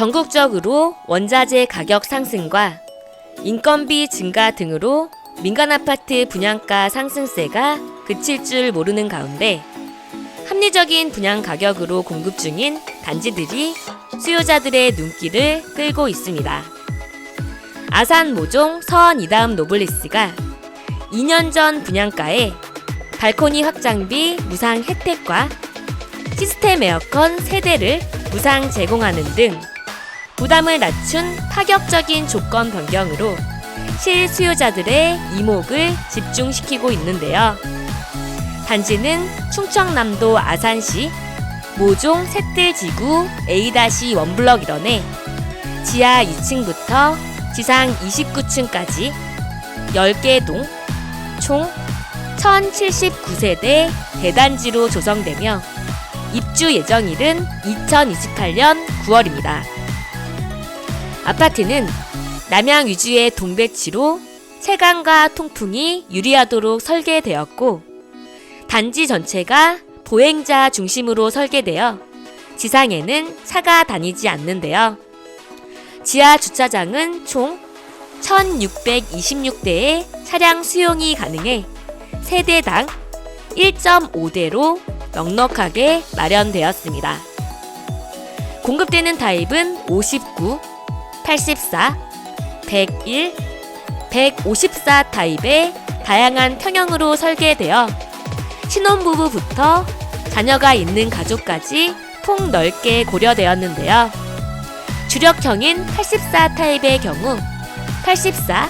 전국적으로 원자재 가격 상승과 인건비 증가 등으로 민간 아파트 분양가 상승세가 그칠 줄 모르는 가운데 합리적인 분양 가격으로 공급 중인 단지들이 수요자들의 눈길을 끌고 있습니다. 아산 모종 서원 이다음 노블리스가 2년 전 분양가에 발코니 확장비 무상 혜택과 시스템 에어컨 세대를 무상 제공하는 등 부담을 낮춘 파격적인 조건 변경으로 실수요자들의 이목을 집중시키고 있는데요. 단지는 충청남도 아산시 모종 셋들지구 A-1 원블럭 일원에 지하 2층부터 지상 29층까지 10개 동, 총 1079세대 대단지로 조성되며 입주 예정일은 2028년 9월입니다. 아파트는 남양 위주의 동배치로 채광과 통풍이 유리하도록 설계되었고 단지 전체가 보행자 중심으로 설계되어 지상에는 차가 다니지 않는데요. 지하 주차장은 총 1626대의 차량 수용이 가능해 세대당 1.5대로 넉넉하게 마련되었습니다. 공급되는 타입은 59, 84, 101, 154 타입의 다양한 평형으로 설계되어 신혼부부부터 자녀가 있는 가족까지 폭 넓게 고려되었는데요. 주력형인 84 타입의 경우 84,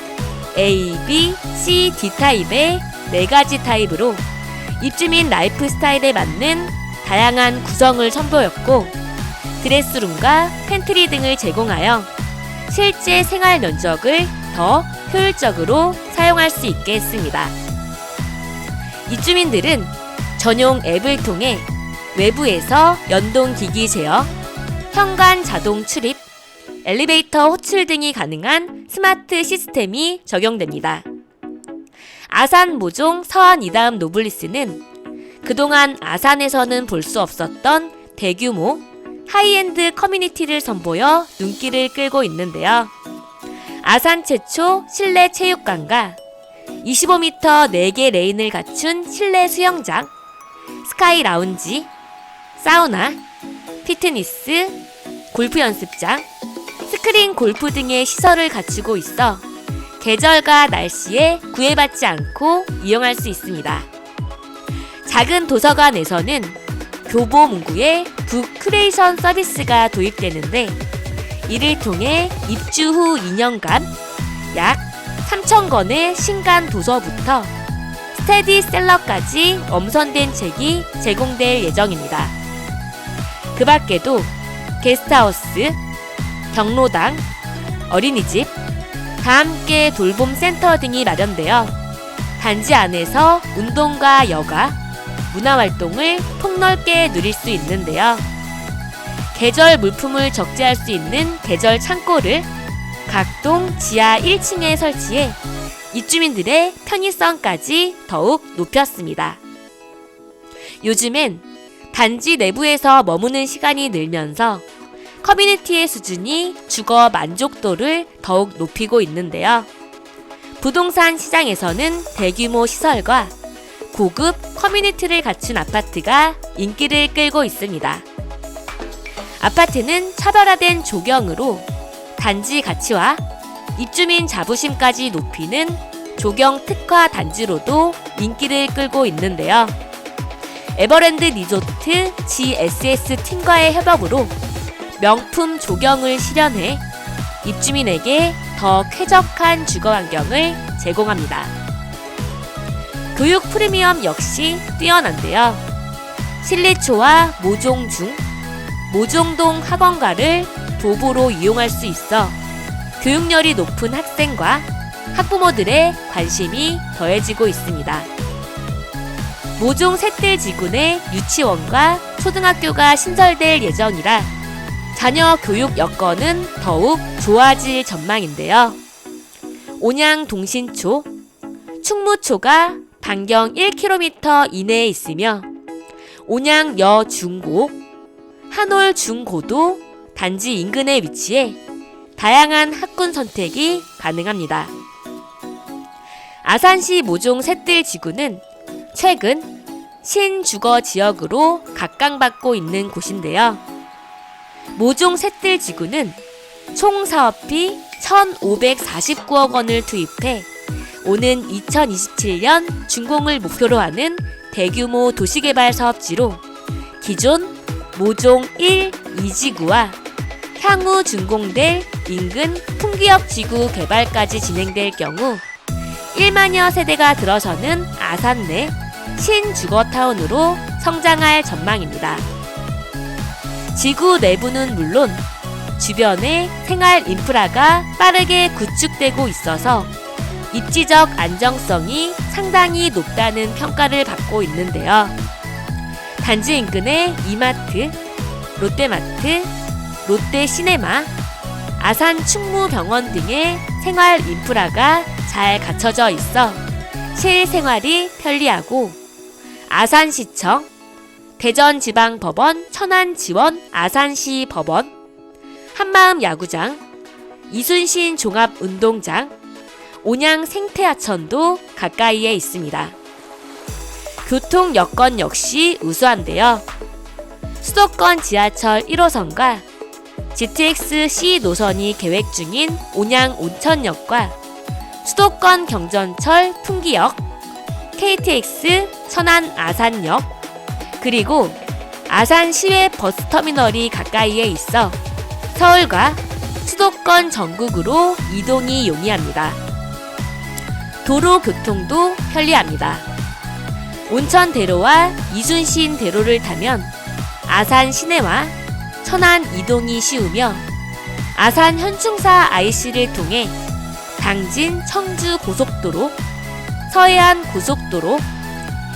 A, B, C, D 타입의 4가지 타입으로 입주민 라이프 스타일에 맞는 다양한 구성을 선보였고 드레스룸과 팬트리 등을 제공하여 실제 생활 면적을 더 효율적으로 사용할 수 있게 했습니다. 입주민들은 전용 앱을 통해 외부에서 연동 기기 제어, 현관 자동 출입, 엘리베이터 호출 등이 가능한 스마트 시스템이 적용됩니다. 아산 모종 서안 이다음 노블리스는 그동안 아산에서는 볼 수 없었던 대규모 하이엔드 커뮤니티를 선보여 눈길을 끌고 있는데요. 아산 최초 실내 체육관과 25m 4개 레인을 갖춘 실내 수영장, 스카이 라운지, 사우나, 피트니스, 골프 연습장, 스크린 골프 등의 시설을 갖추고 있어 계절과 날씨에 구애받지 않고 이용할 수 있습니다. 작은 도서관에서는 교보 문구에 북크레이션 서비스가 도입되는데 이를 통해 입주 후 2년간 약 3,000권의 신간 도서부터 스테디셀러까지 엄선된 책이 제공될 예정입니다. 그 밖에도 게스트하우스, 경로당, 어린이집, 다 함께 돌봄 센터 등이 마련되어 단지 안에서 운동과 여가, 문화활동을 폭넓게 누릴 수 있는데요. 계절 물품을 적재할 수 있는 계절 창고를 각동 지하 1층에 설치해 입주민들의 편의성까지 더욱 높였습니다. 요즘엔 단지 내부에서 머무는 시간이 늘면서 커뮤니티의 수준이 주거 만족도를 더욱 높이고 있는데요. 부동산 시장에서는 대규모 시설과 고급 커뮤니티를 갖춘 아파트가 인기를 끌고 있습니다. 아파트는 차별화된 조경으로 단지 가치와 입주민 자부심까지 높이는 조경 특화 단지로도 인기를 끌고 있는데요. 에버랜드 리조트 GSS 팀과의 협업으로 명품 조경을 실현해 입주민에게 더 쾌적한 주거 환경을 제공합니다. 교육 프리미엄 역시 뛰어난데요. 실내초와 모종 중 모종동 학원가를 도보로 이용할 수 있어 교육열이 높은 학생과 학부모들의 관심이 더해지고 있습니다. 모종 셋들 지구 내 유치원과 초등학교가 신설될 예정이라 자녀 교육 여건은 더욱 좋아질 전망인데요. 온양 동신초, 충무초가 반경 1km 이내에 있으며 온양 여 중고, 한올 중고도 단지 인근에 위치해 다양한 학군 선택이 가능합니다. 아산시 모종 셋들 지구는 최근 신주거 지역으로 각광받고 있는 곳인데요. 모종 셋들 지구는 총 사업비 1,549억 원을 투입해 오는 2027년 준공을 목표로 하는 대규모 도시개발 사업지로 기존 모종 1, 2지구와 향후 준공될 인근 풍기역 지구 개발까지 진행될 경우 1만여 세대가 들어서는 아산 내 신주거타운으로 성장할 전망입니다. 지구 내부는 물론 주변의 생활 인프라가 빠르게 구축되고 있어서 입지적 안정성이 상당히 높다는 평가를 받고 있는데요. 단지 인근의 이마트, 롯데마트, 롯데시네마, 아산 충무병원 등의 생활 인프라가 잘 갖춰져 있어 실생활이 편리하고 아산시청, 대전지방법원 천안지원 아산시 법원, 한마음 야구장, 이순신 종합운동장, 온양 생태하천도 가까이에 있습니다. 교통 여건 역시 우수한데요. 수도권 지하철 1호선과 GTX-C 노선이 계획 중인 온양 온천역과 수도권 경전철 풍기역, KTX 천안 아산역, 그리고 아산 시외 버스터미널이 가까이에 있어 서울과 수도권 전국으로 이동이 용이합니다. 도로 교통도 편리합니다. 온천대로와 이순신 대로를 타면 아산 시내와 천안 이동이 쉬우며 아산 현충사 IC를 통해 당진 청주 고속도로, 서해안 고속도로,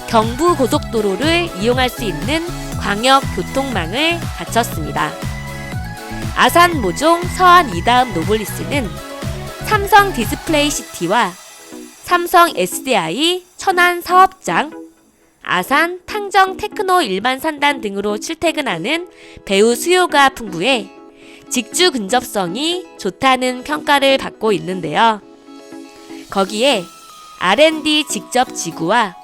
경부 고속도로를 이용할 수 있는 광역 교통망을 갖췄습니다. 아산 모종 서안 이다음 노블리스는 삼성 디스플레이 시티와 삼성 SDI 천안 사업장, 아산 탕정 테크노 일반 산단 등으로 출퇴근하는 배우 수요가 풍부해 직주 근접성이 좋다는 평가를 받고 있는데요. 거기에 R&D 직접 지구와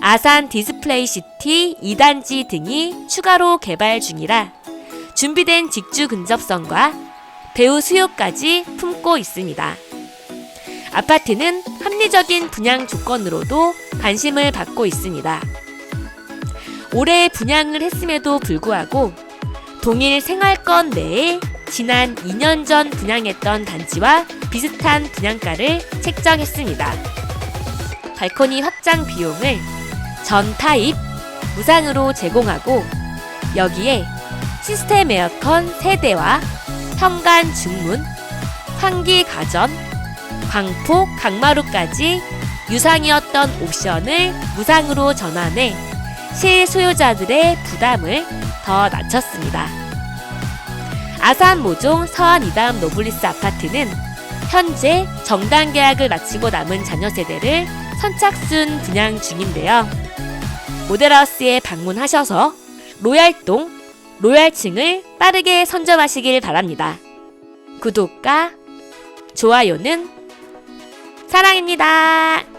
아산 디스플레이 시티 2단지 등이 추가로 개발 중이라 준비된 직주 근접성과 배우 수요까지 품고 있습니다. 아파트는 합리적인 분양 조건으로도 관심을 받고 있습니다. 올해 분양을 했음에도 불구하고 동일 생활권 내에 지난 2년 전 분양했던 단지와 비슷한 분양가를 책정했습니다. 발코니 확장 비용을 전 타입 무상으로 제공하고 여기에 시스템 에어컨 3대와 현관 중문, 환기 가전, 광폭 강마루까지 유상이었던 옵션을 무상으로 전환해 실소유자들의 부담을 더 낮췄습니다. 아산 모종 서안 이다음 노블리스 아파트는 현재 정당 계약을 마치고 남은 자녀 세대를 선착순 분양 중인데요. 모델하우스에 방문하셔서 로얄동, 로얄층을 빠르게 선점하시길 바랍니다. 구독과 좋아요는 사랑입니다.